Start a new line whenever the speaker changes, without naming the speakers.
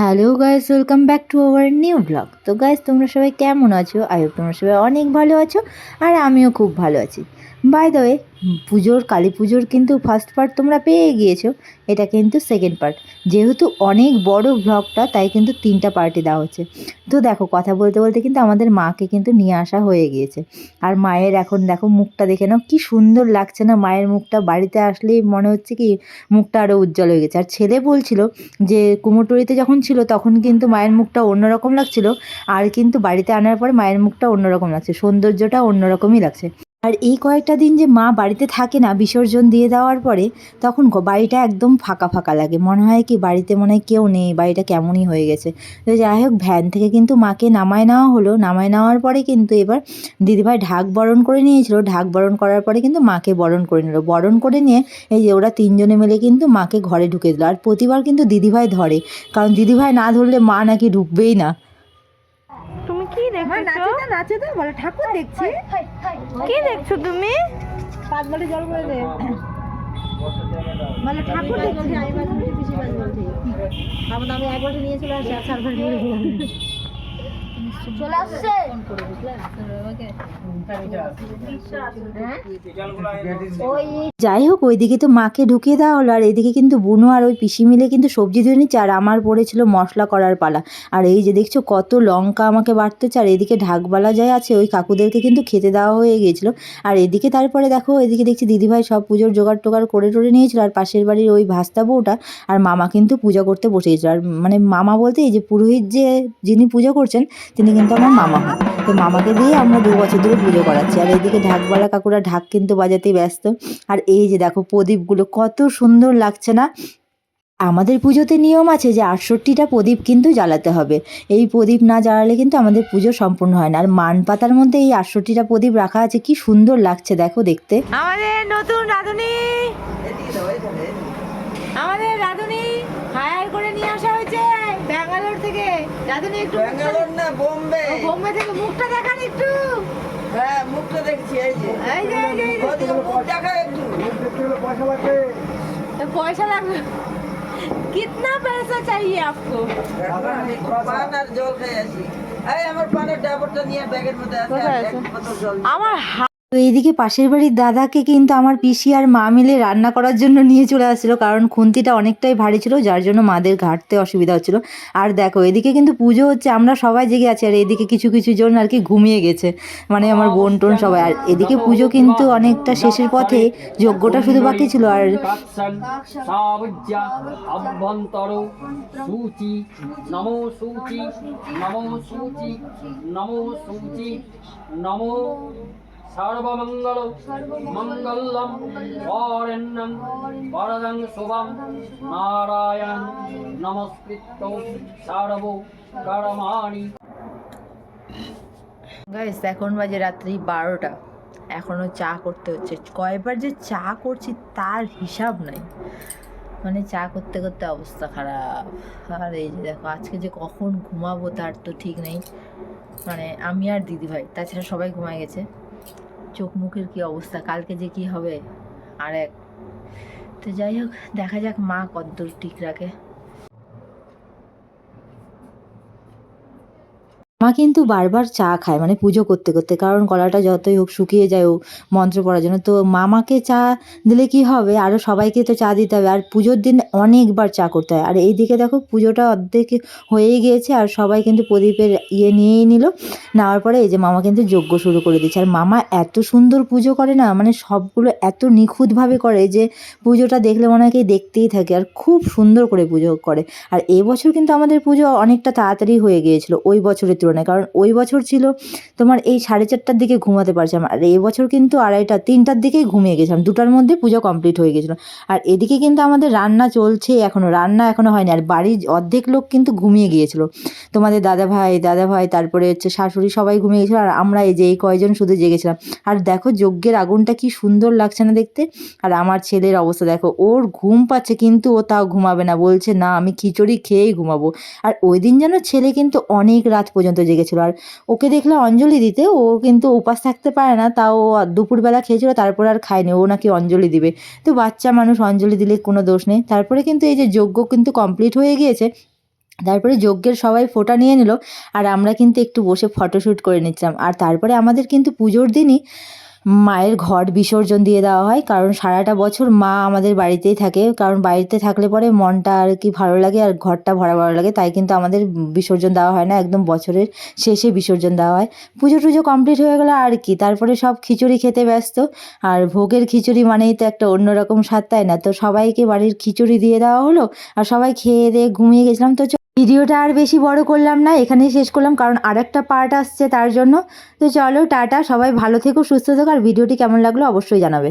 Hello guys welcome back to our new vlog তো guys তোমরা সবাই কেমন আছো? আই হোপ তোমরা সবাই অনেক ভালো আছো, আর আমিও খুব ভালো আছি। বাই দ্য ওয়ে পুজোর, কালী পুজোর কিন্তু ফার্স্ট পার্ট তোমরা পেয়ে গিয়েছো, এটা কিন্তু সেকেন্ড পার্ট যেহেতু অনেক বড় ব্লগটা তাই কিন্তু তিনটা পার্টি দেওয়া হচ্ছে। তো দেখো, কথা বলতে বলতে কিন্তু আমাদের মাকে কিন্তু নিয়ে আসা হয়ে গিয়েছে। আর মায়ের এখন দেখো, মুখটা দেখে নাও, কি সুন্দর লাগছে না মায়ের মুখটা। বাড়িতে আসলেই মনে হচ্ছে কি, মুখটা আরও উজ্জ্বল হয়ে গেছে। আর ছেলে বলছিল যে, কুমোরটুলিতে যখন ছিল, তখন কিন্তু মায়ের মুখটা অন্যরকম লাগছিল। আর কিন্তু বাড়িতে আনার পরে মায়ের মুখটা অন্যরকম লাগছে, সৌন্দর্যটা অন্যরকমই লাগছে। আর এই কয়েকটা দিন যে মা বাড়িতে থাকে না বিসর্জন দিয়ে দেওয়ার পরে, তখন বাড়িটা একদম ফাঁকা ফাঁকা লাগে। মনে হয় কি বাড়িতে মনে হয় কেউ নেই, বাড়িটা কেমনই হয়ে গেছে। তো যাই হোক, ভ্যান থেকে কিন্তু মাকে নামায় নেওয়া হলো। নামায় নেওয়ার পরে কিন্তু এবার দিদিভাই ঢাক বরণ করে নিয়েছিল। ঢাক বরণ করার পরে কিন্তু মাকে বরণ করে নিল। বরণ করে নিয়ে এই যে ওরা তিনজনে মিলে কিন্তু মাকে ঘরে ঢুকে দিল। আর প্রতিবার কিন্তু দিদিভাই ধরে। কারণ দিদিভাই না ধরলে মা নাকি ঢুকবেই না।
কি দেখছ?
নাচে তো বলে ঠাকুর দেখছি।
কি দেখছ তুমি?
পাঁচ বাটি জল করে দে। বলে ঠাকুর দেখছি। আমার আমি এক বাটি নিয়েছিল আর চার চার বাটি নিয়ে
চলে আসছে।
যাই হোক, ওইদিকে তো মাকে ঢুকিয়ে দেওয়া হলো, আর এদিকে কিন্তু বুনো আর ওই পিসি মিলে কিন্তু সবজি ধুয়ে নিচ্ছে, আর আমার পড়েছিল মশলা করার পালা। আর এই যে দেখছ কত লঙ্কা আমাকে বাড়তে হচ্ছে আর এদিকে ঢাকবালা যায় আছে, ওই কাকুদেরকে কিন্তু খেতে দেওয়া হয়ে গিয়েছিল আর এদিকে তারপরে দেখো, এদিকে দেখছি দিদিভাই সব পুজোর জোগাড় টোগাড় করে টোরে নিয়েছিল, আর পাশের বাড়ির ওই ভাস্তা বউটা আর মামা কিন্তু পূজা করতে বসে গেছিল। আর মানে মামা বলতে এই যে পুরোহিত যে যিনি পুজো করছেন, তিনি কিন্তু আমার মামা হন। তো মামাকে দিয়ে আমরা দু বছর ধরে পুজো করাচ্ছি। আর এদিকে ঢাকবালা কাকুরা ঢাক কিন্তু বাজাতেই ব্যস্ত। আর এই যে দেখো প্রদীপগুলো কত সুন্দর লাগছে না? আমাদের পুজোতে নিয়ম আছে যে আটষট্টিটা প্রদীপ কিন্তু জ্বালাতে হবে। এই প্রদীপ না জ্বালালে কিন্তু আমাদের পুজো সম্পূর্ণ হয় না। আর মান পাতার মধ্যে এই আটষট্টিটা প্রদীপ রাখা আছে কি সুন্দর লাগছে দেখো দেখতে।
আমাদের নতুন রাঁধুনি। আমাদের রাঁধুনি হায়ার করে নিয়ে আসা হয়েছে ব্যাঙ্গালোর থেকে। রাঁধুনি একটু
ব্যাঙ্গালোর না বোম্বে।
বোম্বে থেকে মুখটা দেখান একটু।
হ্যাঁ মুখটা দেখছি এই যে।
এই যে এই যে,
মুখ দেখা একটু
तो पैसा লাগবে कितना पैसा चाहिए आपको
এখন আমি পান আর জল খাই আসি এই আমার পানের ডাবরটা নিয়ে ব্যাগের মধ্যে আছে
কোথায়
আর
আছে?
এক বোতল জল
আমার
তো এইদিকে পাশের বাড়ির দাদাকে কিন্তু আমার পিসি আর মা মিলে রান্না করার জন্য নিয়ে চলে আসছিল কারণ খুন্তিটা অনেকটাই ভারী ছিল যার জন্য মাদের ঘাটতে অসুবিধা হচ্ছিল আর দেখো এদিকে কিন্তু পুজো হচ্ছে আমরা সবাই জেগে আছি আর এদিকে কিছু কিছু জন আর কি ঘুমিয়ে গেছে মানে আমার বোন টোন সবাই আর এদিকে পুজো কিন্তু অনেকটা শেষের পথে যজ্ঞটা শুধু বাকি ছিল আর
নমো সর্বমঙ্গল মঙ্গলম বরেণ্যম বরদং শুভম, নারায়ণ নমস্কৃত সর্ব কর্মাণি
গাইস এখন বাজে রাত্রি বারোটা। এখনও চা করতে হচ্ছে। কয়বার যে চা করছি তার হিসাব নাই। মানে চা করতে করতে অবস্থা খারাপ। আর এই যে দেখো, আজকে যে কখন ঘুমাবো তার তো ঠিক নেই। মানে আমি আর দিদিভাই, তাছাড়া সবাই ঘুমায় গেছে। চোখ মুখের কি অবস্থা? কালকে যে কি হবে? আর এক তো যাই হোক, দেখা যাক মা কতদূর ঠিক রাখে। মা কিন্তু বারবার চা খায় মানে পুজো করতে করতে। কারণ গলাটা যতই হোক শুকিয়ে যায় ও মন্ত্র পড়ার জন্য। তো মামাকে চা দিলে কি হবে? আরও সবাইকে তো চা দিতে হবে। আর পুজোর দিন অনেকবার চা করতে হয়। আর এইদিকে দেখো পুজোটা অর্ধেক হয়েই গিয়েছে আর সবাই কিন্তু প্রদীপের ইয়ে নিয়েই নিল। নেওয়ার পরে এই যে মামা কিন্তু যজ্ঞ শুরু করে দিচ্ছে। আর মামা এত সুন্দর পুজো করে না মানে সবগুলো এত নিখুঁতভাবে করে যে পুজোটা দেখলে মনে হয় দেখতেই থাকে। আর খুব সুন্দর করে পুজো করে। আর এবছর কিন্তু আমাদের পুজো অনেকটা তাড়াতাড়ি হয়ে গিয়েছিল। ওই বছরের তুলনায়। কারণ ওই বছর ছিল তোমার এই সাড়ে চারটার দিকে ঘুমাতে পারছিলাম। আর এই বছর কিন্তু আড়াইটা, তিনটার দিকেই ঘুমিয়ে গেছিলাম। দুটার মধ্যে পুজো কমপ্লিট হয়ে গেছিল। আর এদিকে কিন্তু আমাদের রান্না চলছে এখনও রান্না এখনও হয়নি। আর বাড়ির অর্ধেক লোক কিন্তু ঘুমিয়ে গিয়েছিল। তোমাদের দাদা ভাই দাদা ভাই তারপরে হচ্ছে শাশুড়ি সবাই ঘুমিয়ে গেছিল। আর আমরা এই যে, এই কয়জন শুধু জেগেছিলাম। আর দেখো যজ্ঞের আগুনটা কি সুন্দর লাগছে না দেখতে। আর আমার ছেলের অবস্থা দেখো, ওর ঘুম পাচ্ছে কিন্তু ও তাও ঘুমাবে না। বলছে, না, আমি খিচুড়ি খেয়েই ঘুমাবো। আর ওই দিন যেন ছেলে কিন্তু অনেক রাত পর্যন্ত জেগেছিল আর ওকে দেখলে অঞ্জলি দিতে, ও কিন্তু উপাস থাকতে পারে না, তাও দুপুরবেলা খেয়েছিল, তারপর আর খায়নি, ও নাকি অঞ্জলি দিবে। তো বাচ্চা মানুষ অঞ্জলি দিলে কোনো দোষ নেই। তারপরে কিন্তু এই যে যজ্ঞ কিন্তু কমপ্লিট হয়ে গিয়েছে, তারপরে যজ্ঞের সবাই ফোটা নিয়ে নিল, আর আমরা কিন্তু একটু বসে ফটোশ্যুট করে নিচ্ছিলাম। আর তারপরে আমাদের কিন্তু পুজোর দিনই মায়ের ঘট বিসর্জন দিয়ে দেওয়া হয়। কারণ সারাটা বছর মা আমাদের বাড়িতেই থাকে। কারণ বাড়িতে থাকলে পরে মনটা আর কি ভালো লাগে আর ঘরটা ভরা ভরা লাগে। তাই কিন্তু আমাদের বিসর্জন দেওয়া হয় না। একদম বছরের শেষে বিসর্জন দেওয়া হয়। পুজো টুজো কমপ্লিট হয়ে গেলো আর কি? তারপরে সব খিচুড়ি খেতে ব্যস্ত। আর ভোগের খিচুড়ি মানেই তো একটা অন্যরকম স্বাদ, তাই না? তো সবাইকে বাড়ির খিচুড়ি দিয়ে দেওয়া হলো। আর সবাই খেয়ে দিয়ে ঘুমিয়ে গেছিলাম। তো ভিডিওটা আর বেশি বড় করলাম না, এখানেই শেষ করলাম, কারণ আর একটা পার্ট আসছে তার জন্য। তো চলো, টাটা, সবাই ভালো থেকো, সুস্থ থেকো, আর ভিডিওটি কেমন লাগল অবশ্যই জানাবে।